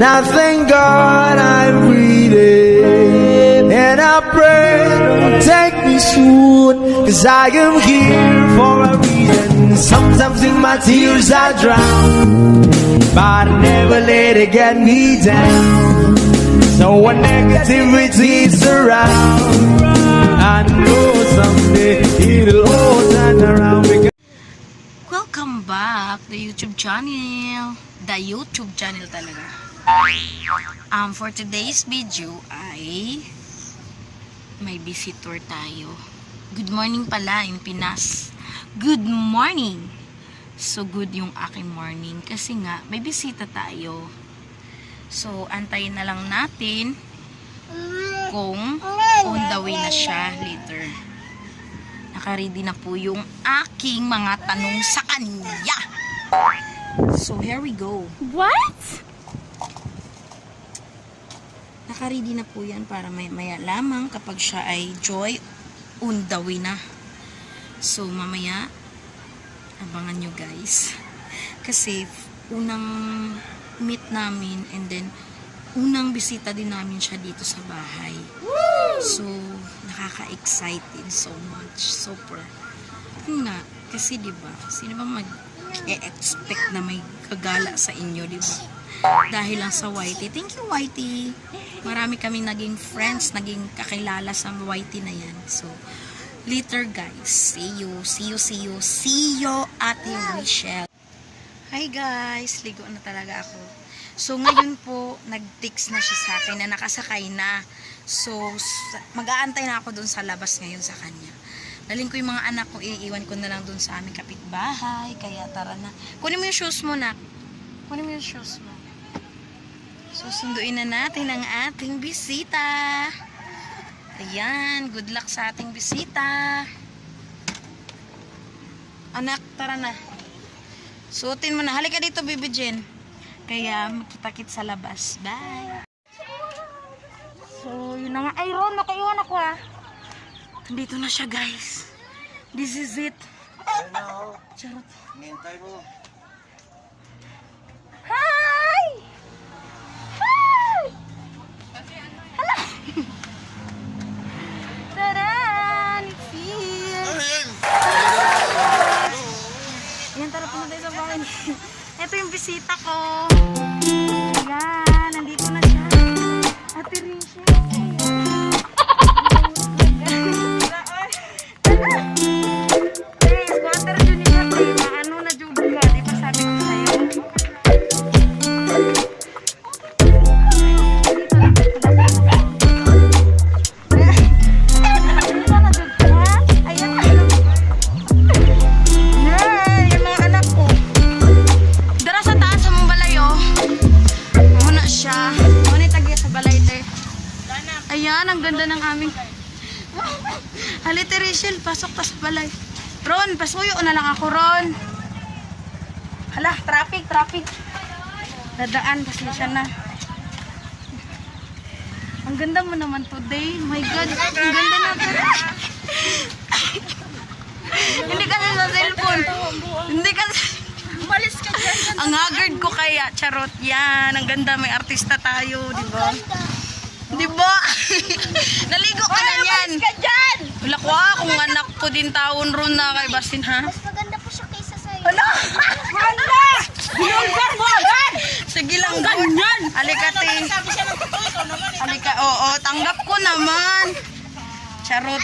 And I thank God I'm breathing. And I pray don't take me soon. Cause I am here for a reason. Sometimes in my tears I drown. But I never let it get me down. So when negativity is around, I know someday it'll all turn around. Welcome back the YouTube channel. The YouTube channel talaga. Um, for today's video ay may visitor tayo. Good morning pala in Pinas. Good morning! So good yung aking morning kasi nga may bisita tayo. So antayin na lang natin kung on the way na siya later. Nakaready na po yung aking mga tanong sa kanya. So, here we go. What? Nakaready na po yan para may maya lamang kapag siya ay joy way na. So, mamaya, abangan nyo guys. Kasi, unang meet namin and then, unang bisita din namin siya dito sa bahay. So, nakaka-excited so much. Super. Yun nga, kasi di ba sino bang mag-expect na may gagala sa inyo, di ba? Dahil lang sa Whitey. Thank you, Whitey. Marami kami naging friends, naging kakilala sa Whitey na yan. So, later guys. See you, see you, see you, see you, Ate Michelle. Hi guys, ligo na talaga ako. So ngayon po, nag-text na siya sa akin na nakasakay na. So mag-aantay na ako dun sa labas ngayon sa kanya. Daling ko yung mga anak ko, iiwan ko na lang dun sa aming kapitbahay. Kaya tara na. Kunin mo yung shoes mo na. Kunin mo yung shoes mo. Susunduin na natin ang ating bisita. Ayan, good luck sa ating bisita. Anak, tara na. Suotin mo na. Halika dito, Bibi Jen. Kaya magkita-kit sa labas. Bye. So, yun na nga. Ay, Ron, nakaiwan ako ah. Dito na siya, guys. This is it. Charot. Hi! Ito yung bisita ko. Ayan, pasensya na. Ang ganda mo naman today. My God, ang ganda na Hindi kasi sa cellphone. Hindi kasi... Umalis ka dyan. Ang haggard ko kaya, charot yan. Ang ganda, may artista tayo, di ba? Di ba? Naligo ka na yan. ka dyan! Wala ko ah, kung anak ko din taon ron na kay Basin, ha? Mas maganda po siya kaysa sa'yo. Hala! Hala! Binulgar mo agad! Sige lang, ganyan! Halika, te. Halika, oo, tanggap ko naman. Charot.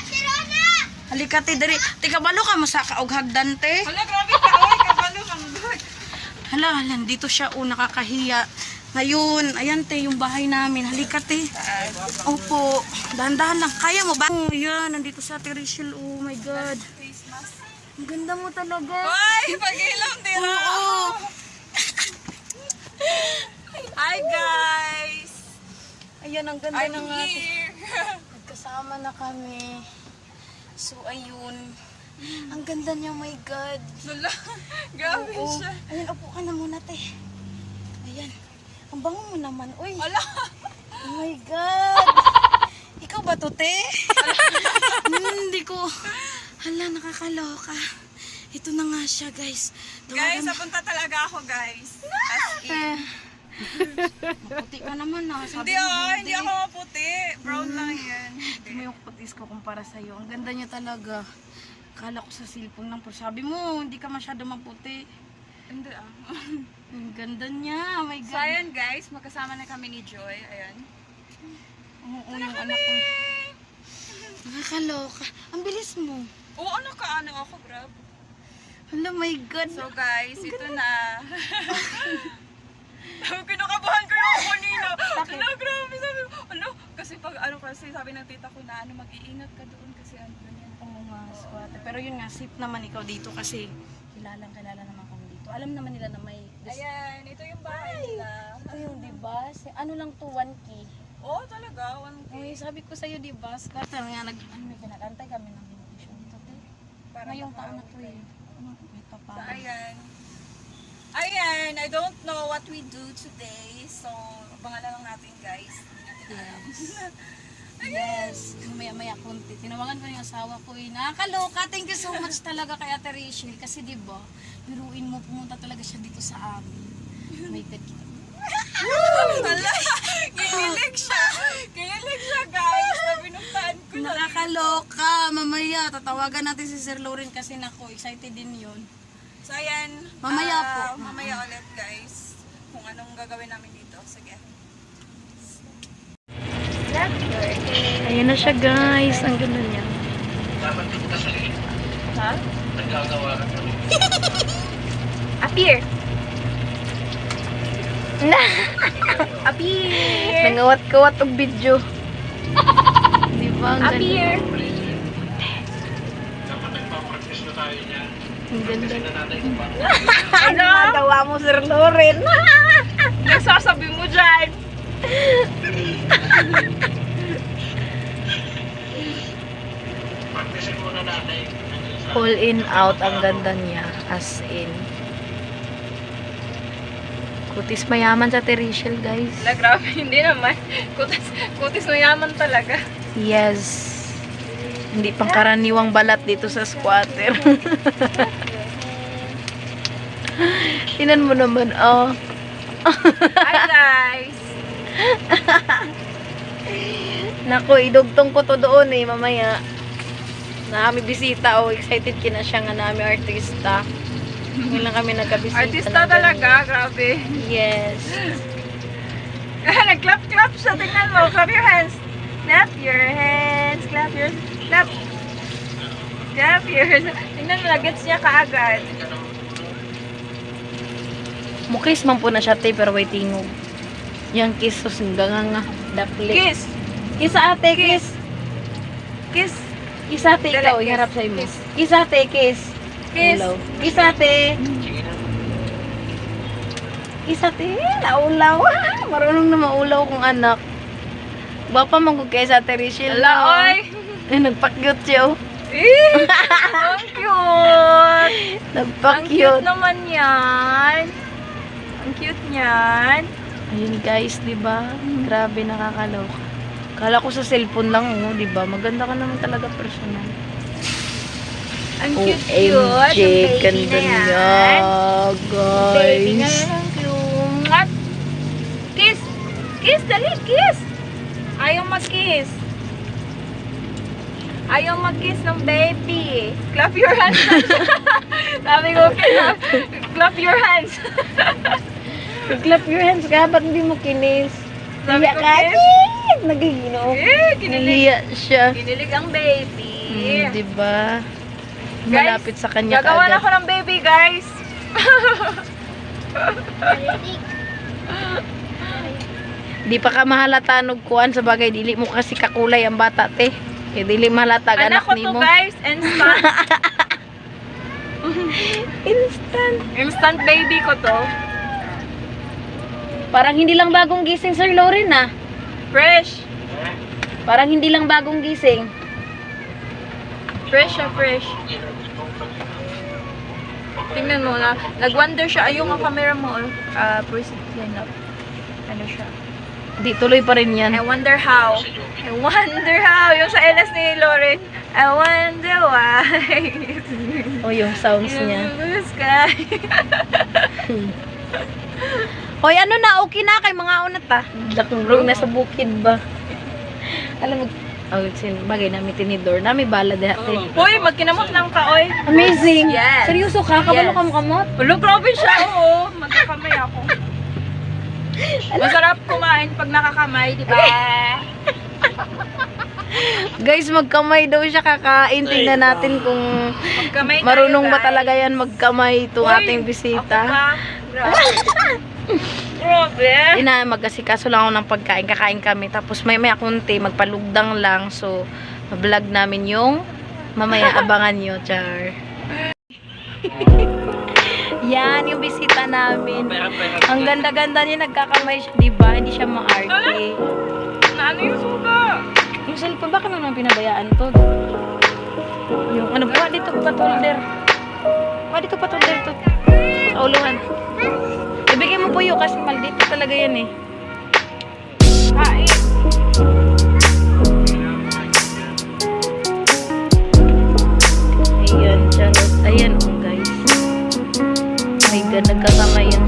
Halika, te, dali. Te, kabalo ka mo sa kaughagdan, te. Hala, grabe ka, oy, kabalo kang Hala, hala, dito siya, oh, nakakahiya. Ngayon, ayan, te, yung bahay namin. Halika, te. Opo, dahan-dahan lang. Kaya mo ba? Oh, yan, nandito sa Ate Rachel. Oh, my God. Ang ganda mo talaga. Ay, pag-ilaw din. Oo. Hi, guys. Ayan, ang ganda I'm ng ating... here. Nagkasama na kami. So, ayun. Ang ganda niya, my God. Lala, grabe Oo. siya. Ayun, upo ka na muna, te. Ayan. Ang bango mo naman. Uy. Ala, Oh my God. Ikaw ba to, te? Hindi ko... Hala, nakakaloka. Ito na nga siya, guys. guys, Tawagan- napunta talaga ako, guys. As in. Eh, Puti ka naman na. Sabi Hindi mo, ah, hindi ako maputi. Brown lang yan. Ito mo yung putis ko kumpara sa'yo. Ang ganda niya talaga. Kala ko sa cellphone lang. Pero sabi mo, hindi ka masyado maputi. Hindi ah. Ang ganda niya. Oh my So God. ayan guys, magkasama na kami ni Joy. Ayan. Oo, yung anak ko. Nakakaloka. Ang bilis mo. Oo, ano ka ano ako, grab. Hello, my God. So guys, ito na. Kinakabahan ko yung kanina. Ano, grabe. Sabi ko, ano? Kasi pag ano kasi sabi ng tita ko na ano, mag-iingat ka doon kasi ano ganyan. Oo nga, squat. Pero yun nga, safe naman ikaw dito kasi kilalang kilala naman kami dito. Alam naman nila na may... Ayan, ito yung bahay nila. Ito yung, di ba? Ano lang to, 1K. Oo, talaga. One Uy, sabi ko sa'yo, di ba? Squat, nga, nag, ano, may kinakantay kami ng location dito. te. Ngayong taon na to eh. So, ayan. Ayan, I don't know what we do today. So, abangan na lang natin guys. Natin alam. Yes. Maya-maya konti. Tinawagan ko yung asawa ko eh. Nakakaloka. Thank you so much talaga kay Ate Rachel. Kasi di ba, biruin mo, pumunta talaga siya dito sa amin. May God kita. Hala! Kinilig siya! Kinilig siya guys! Nabinuntahan ko na. Nakakaloka. Mamaya, tatawagan natin si Sir Lauren kasi nako, excited din yun. So, ayan. Mamaya ah, po. Mamaya ulit guys. Kung anong gagawin namin dito. Sige. Ayan na siya guys. Ang ganda niya. Ha? Appear! Appear! Nangawat-kawat og video. Di ba? Ang ganda. Ang ganda. Ano? Nagawa mo, Sir Lauren. Nagsasabi mo dyan! All in out ang ganda niya. As in. Kutis mayaman sa Teresial, guys. Wala, grabe. Hindi naman. Kutis, kutis mayaman talaga. Yes. Hindi pang karaniwang balat dito sa squatter. Tinan mo naman, oh. Hi guys! Nako, idugtong ko to doon eh, mamaya. Nami bisita, oh. Excited kina siya nga nami artista. Ngayon lang kami nagkabisita. Artista ng talaga, grabe. Yes. Nag-clap-clap siya. Tingnan mo. Clap your hands. Clap your hands. Clap your... Clap. Clap your... Tingnan mo, nagets niya kaagad. Mukis man po na siya, te, pero way tingog. Yang kiss, sus, nga nga. Dapli. Kiss. Kiss ate, kiss. Kiss. Kiss ate, ikaw, iharap sa imo. Kiss. Ate, kiss. Kiss. Kiss ate. Kiss ate, naulaw. Marunong na maulaw kong anak. Bapa mong kay sa ate Rachel. Ala, oy. Eh, nagpakyut siya. oh. Eh, ang cute. Ang cute Nagpakyut. naman yan. Ang cute niyan. Ayun guys, di ba? Grabe nakakaloka. Kala ko sa cellphone lang, oh, di ba? Maganda ka naman talaga personal. Ang OMG, cute-cute. Yung baby ganda na niya, yan. Baby na guys. yan, ang cute. Kiss! Kiss! Dali! Kiss! Ayaw mag-kiss. Ayaw mag-kiss ng baby. Clap your hands. Sabi ko, clap, clap your hands. Clap your hands ka, ba't hindi mo kinis? Sabi ko, ka, kiss. Nagigino. eh, kinilig. Nahiya siya. Kinilig ang baby. Hmm, di ba? Guys, Malapit sa kanya Gagawa na ako ng baby, guys. Di pa ka mahalata og kuan sa bagay dili mo kasi kakulay ang bata te. Kaya dili mahalata ang Anak anak ko to, nimo. guys. Instant. Instant. Instant baby ko to. Parang hindi lang bagong gising Sir Lauren ah. Fresh. Parang hindi lang bagong gising. Fresh siya, fresh. Tingnan mo na. Nag-wonder siya. Ayun ang camera mo. Ah, first line up. Ano siya? Di tuloy pa rin yan. I wonder how. I wonder how. Yung sa LS ni Lauren. I wonder why. O yung sounds niya. the sky. Hoy, ano na, okay na kay mga unat ta. Lakurog na sa bukid ba? Alam mo, oh, sin bagay namin tinidor. Nami bala dati. Uy, magkinamot lang ka, oy. Amazing. Yes. Seryoso ka? Kabalo Yes. ka mo kamot? Ulo, grabe siya, oo. Magkakamay ako. Masarap kumain pag nakakamay, di ba? Guys, magkamay daw siya kakain. Tingnan natin kung Magkamay tayo, marunong ba guys. talaga yan magkamay itong Uy, ating bisita. Grabe. Ina, magkasikaso lang ako ng pagkain. Kakain kami. Tapos may may kunti, magpalugdang lang. So, vlog namin yung mamaya abangan nyo, Char. Yung bisita namin. Ang ganda-ganda niya, nagkakamay siya, di ba? Hindi siya maarte. Ano yung suka? Yung cellphone, bakit mo naman pinabayaan to? Yung ano ba? Dito patulder. Pa dito patulder to. Sa uluhan. Ibigay mo po yun kasi maldito talaga yan eh. Kain. Ayan, charot. Ayan, God, nagkakamayan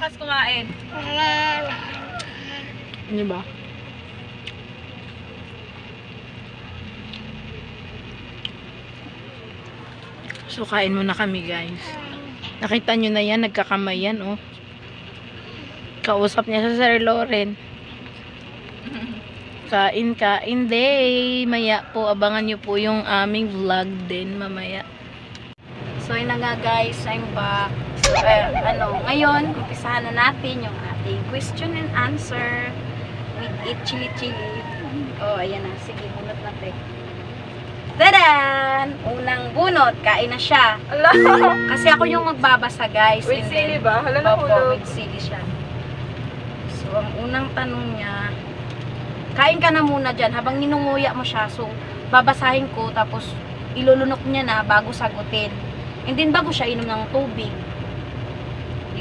malakas kumain? Di ba? So, kain muna kami, guys. Nakita nyo na yan, nagkakamayan, oh. Kausap niya sa Sir Lauren. Kain, kain day. Maya po, abangan nyo po yung aming vlog din mamaya. So, yun na nga guys, I'm back. Eh, ano, ngayon, umpisahan na natin yung ating question and answer with it chili chili. Oh, ayan na. Sige, bunot natin. Tadan! Unang bunot, kain na siya. Ala! Kasi ako yung magbabasa, guys. With and sili then- ba? Hala na Opo, hulog. with sili siya. So, ang unang tanong niya, kain ka na muna dyan habang ninunguya mo siya. So, babasahin ko, tapos ilulunok niya na bago sagutin. And then, bago siya inom ng tubig.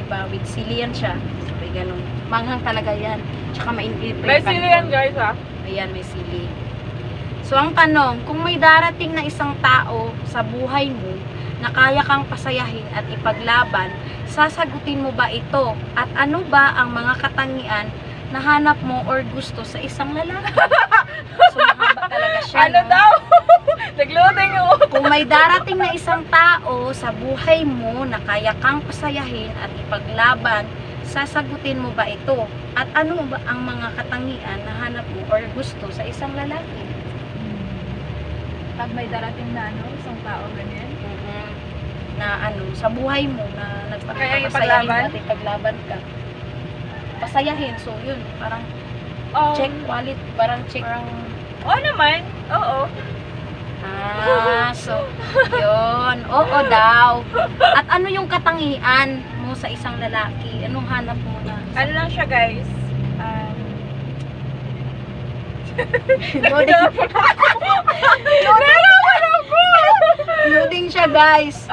Diba? With sili yan siya. Sabi ganun. Manghang talaga yan. Tsaka mainit pa May sili yan guys ha. Ayan, may sili. So, ang tanong, kung may darating na isang tao sa buhay mo na kaya kang pasayahin at ipaglaban, sasagutin mo ba ito? At ano ba ang mga katangian na hanap mo or gusto sa isang lalaki? so, mahaba talaga siya, Ano no? daw? Nagloading yung may darating na isang tao sa buhay mo na kaya kang pasayahin at ipaglaban, sasagutin mo ba ito? At ano ba ang mga katangian na hanap mo or gusto sa isang lalaki? Pag may darating na ano, isang tao ganyan. Mhm. Na ano, sa buhay mo na nagpapasayahin at ipaglaban ka. Pasayahin, so yun, parang Um, check quality, parang check. Oo naman. Oo. Ah, so, yun. Oo daw. At ano yung katangian mo sa isang lalaki? Anong hanap mo na? Ano lang siya guys? Um, Naraman ako! Loading siya, guys.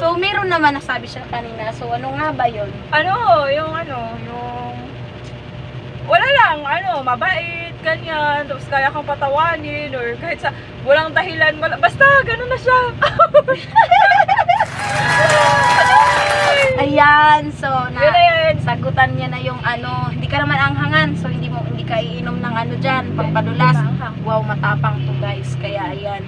So, meron naman nasabi siya kanina. So, ano nga ba yun? Ano, yung ano, yung... Wala lang, ano, mabait, ganyan. Tapos kaya kang patawanin or kahit sa walang dahilan. Wala, basta, ganun na siya. Ayan, so, na, yun. sagutan niya na yung ano, hindi ka naman anghangan. So, hindi mo, hindi ka iinom ng ano. Hindi maanghang. Wow, matapang to, guys. Kaya, ayan.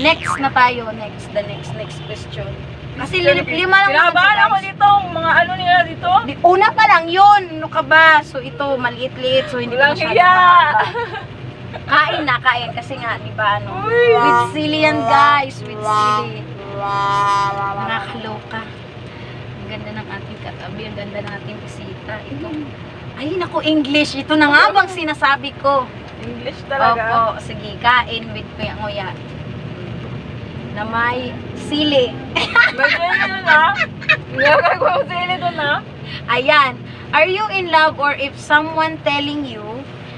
Next na tayo. Next, the next, next question. Kasi li- lima lang Kinabahan ako dito, mga ano nila dito. Di- Una pa lang yun. Ano ka ba? So, ito, maliit-liit. So, hindi Walang ko masyado hiya. mahaba. Kain na, kain. Kasi nga, di ba, ano? Uy. With sili yan, guys. With sili. Nakakaloka. Ang ganda ng ating katabi. Ang ganda ng ating bisita. Ito. Ay, naku, English. Ito na nga bang sinasabi ko. English talaga. Opo, sige, kain with Kuya Nguya. Na may sili. Ganyan yun na. Nilagay ko yung sili doon na. Ayan. Are you in love or if someone telling you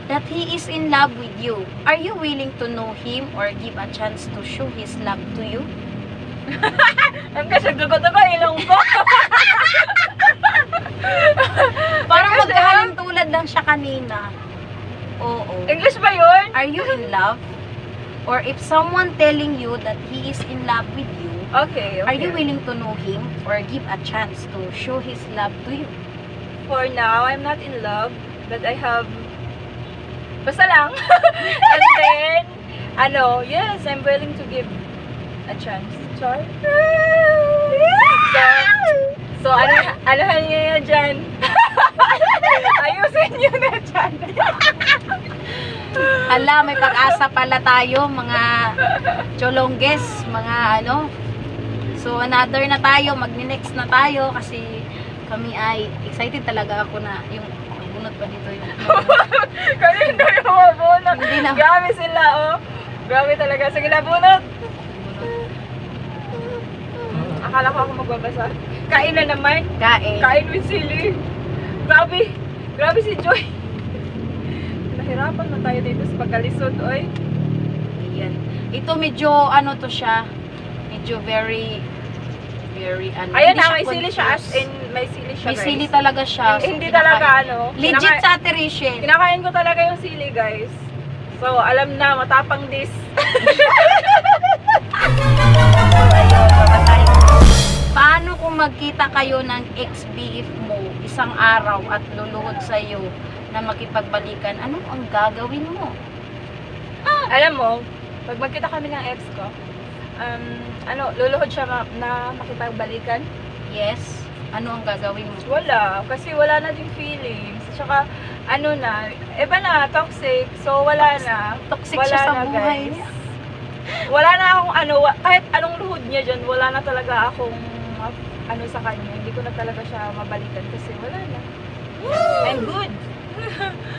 that he is in love with you, are you willing to know him or give a chance to show his love to you? Ang kasi dugo-dugo ilong ko. Parang Kasi, magkahalin tulad lang siya kanina. Oo. English ba yun? Are you in love? Or if someone telling you that he is in love with you, Okay, okay. are you willing to know him or give a chance to show his love to you? For now, I'm not in love, but I have... Basta lang. And then, ano, yes, I'm willing to give a chance. Char? So, so ano, ano niyo yan dyan? Ayusin niyo na dyan. Hala, may pag-asa pala tayo, mga cholongges, mga ano. So, another na tayo, magni-next na tayo kasi kami ay excited talaga ako na yung bunot pa dito yung Kanina yung mabunot. Hindi na. Grabe sila, oh. Grabe talaga. Sige na, bunot. Akala ko ako magbabasa. Kain na naman. kain. Kain with sili. Grabe. Grabe si Joy. Nahirapan na tayo dito sa pagkalisod, oy. Ayan. Ito medyo ano to siya, medyo very very ano. Ayan na, may sili siya as in, may sili siya, May guys. sili talaga siya. Hindi, so hindi kinakain. talaga, ano. Legit kinaka- sa Ate Rachel. Kinakain ko talaga yung sili, guys. So, alam na, matapang this. Paano kung magkita kayo ng ex-BF mo isang araw at luluhod sa iyo na makipagbalikan, ano ang gagawin mo? alam mo, pag magkita kami ng ex ko, um, ano, luluhod siya ma- na makipagbalikan. Yes. Ano ang gagawin mo? Wala, kasi wala na din feelings. Tsaka, ano na, iba na, toxic. So, wala na. Toxic wala siya sa na, buhay guys. niya. Wala na akong ano, wa- kahit anong luhod niya dyan, wala na talaga akong ma- ano sa kanya. Hindi ko na talaga siya mabalikan kasi wala na. I'm good.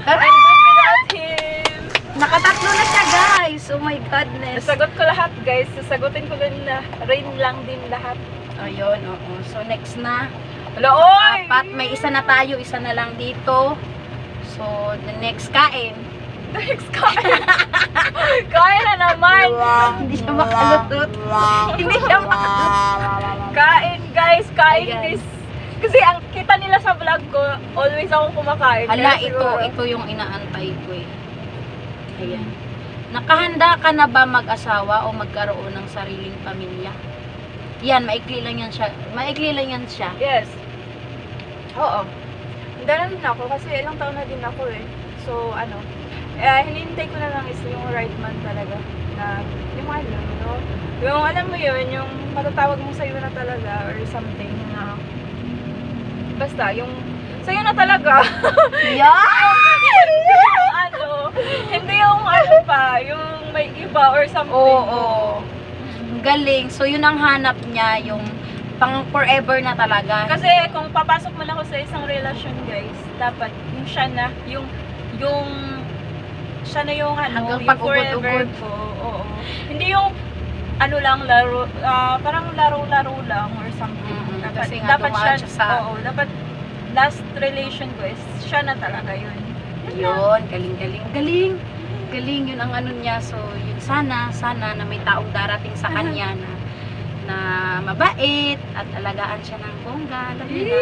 I'm good without him. Nakatatlo na siya, guys. Oh my goodness. Nasagot ko lahat, guys. Sasagutin ko rin na rin lang din lahat. Ayun, oo. So, next na. Wala, oy! Apat. May isa na tayo. Isa na lang dito. So, the next kain. Next kain. kain na naman. Hindi siya makalutot. Hindi siya makalutot. Kain, guys. Kain Ayan. this. Kasi ang kita nila sa vlog ko, always akong kumakain. Hala, Kaya ito, siguro- ito yung inaantay ko eh. Ayan. Nakahanda ka na ba mag-asawa o magkaroon ng sariling pamilya? Yan, maikli lang yan siya. Maikli lang yan siya. Yes. Oo. Handa na ako kasi ilang taon na din ako eh. So, ano, eh, hinihintay ko na lang is yung right man talaga. Na, yung ano, no? Yung alam mo yun, yung matatawag mo sa'yo na talaga or something na, basta, yung sa'yo na talaga. Yeah! yung ano, hindi yung ano pa, yung may iba or something. Oo, oo. Galing. So, yun ang hanap niya, yung pang forever na talaga. Kasi kung papasok man ako sa isang relasyon, guys, dapat yung siya na, yung, yung, siya na yung ano, Hanggang yung forever ko. Oo. Hindi yung, ano lang, laro, ah, parang laro-laro lang or something. Mm, kasi nga dapat siya sa- oo, dapat last relation ko is siya na talaga yun. Yun, galing, galing, galing. Yun ang ano niya. So, yun sana, sana na may taong darating sa kanya na na mabait at alagaan siya ng bongga. Alam niyo na,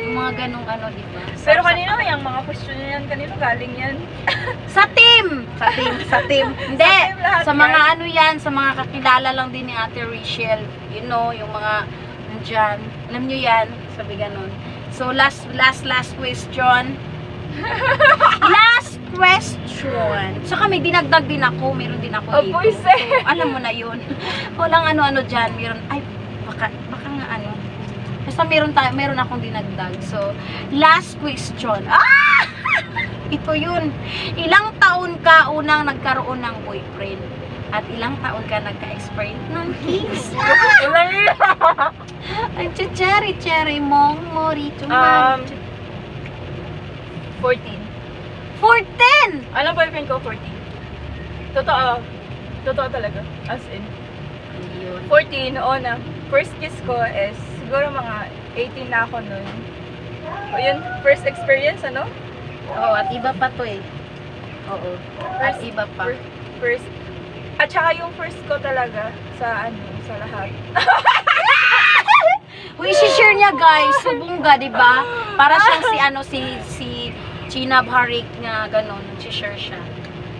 yung mga ganong ano, di ba? Sa- Pero sa- kanino, yung mga question na yan, kanino galing yan? Sa team! Sa team, sa team. Hindi, team lahat sa yan. mga ano yan, sa mga kakilala lang din ni Ate Rachel. You know, yung mga nandyan. Alam nyo yan, sabi ganun. So, last, last, last question. last question. Saka may dinagdag din ako, meron din ako dito. boys, So, alam mo na yun. Walang ano-ano dyan. Meron, ay, baka, baka nga ano. Basta meron, tayo, meron akong dinagdag. So, last question. Ah! Ito yun. Ilang taon ka unang nagkaroon ng boyfriend? At ilang taon ka nagka-experience ng kiss? Yun. Ang cherry-cherry mong mori Um, 14. 14! Anong boyfriend ko? 14. Totoo. Totoo talaga. As in. Yun. 14, oo na. First kiss ko is siguro mga 18 na ako nun. O yun, first experience, ano? Oo, at iba pa to eh. Oo. At First- iba pa. fir- First, at saka yung first ko talaga sa ano, sa lahat. Uy, share niya guys, subungga, di ba? Para siyang si ano, si, si China Harik nga ganun, share siya.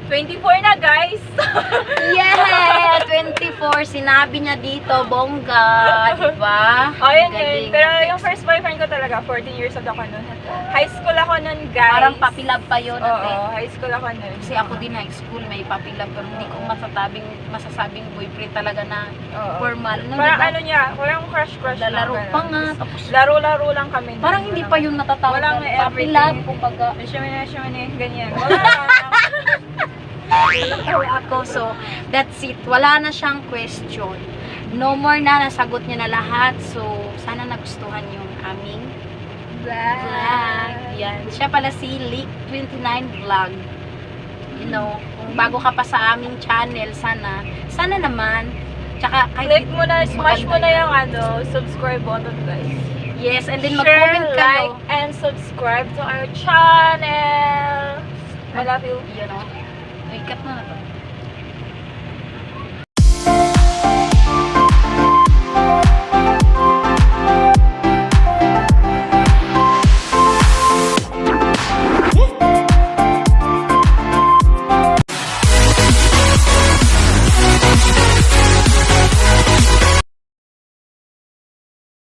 24 na, guys! Yeah! 24, sinabi niya dito, bongga, di ba? oh, yun yun. Pero yung first boyfriend ko talaga, 14 years old ako nun. High school ako nun, guys. Parang papilab pa yun, Oo, ate. high school ako nun. Kasi ako din high school, may papilab, pero hindi ko masasabing, masasabing boyfriend talaga na Oo. formal. No, Parang diba? ano niya, parang crush-crush lang. Lalaro ganun. pa nga, tapos Laro-laro lang kami. nun. parang hindi Walang- pa yung natatawag. Walang na everything. papilab, kumbaga. Shimene, shimene, ganyan. Wala. Tawa ako. So, that's it. Wala na siyang question. No more na, nasagot niya na lahat. So, sana nagustuhan yung aming vlog. Yan. Siya pala si Leak29 Vlog. You know, kung bago ka pa sa aming channel, sana, sana naman, tsaka kahit Click mo na, smash mo na yung ano, subscribe button, guys. Yes, and then mag-comment like, kayo. and subscribe to our channel. I love you. You know, ay, cut na na to.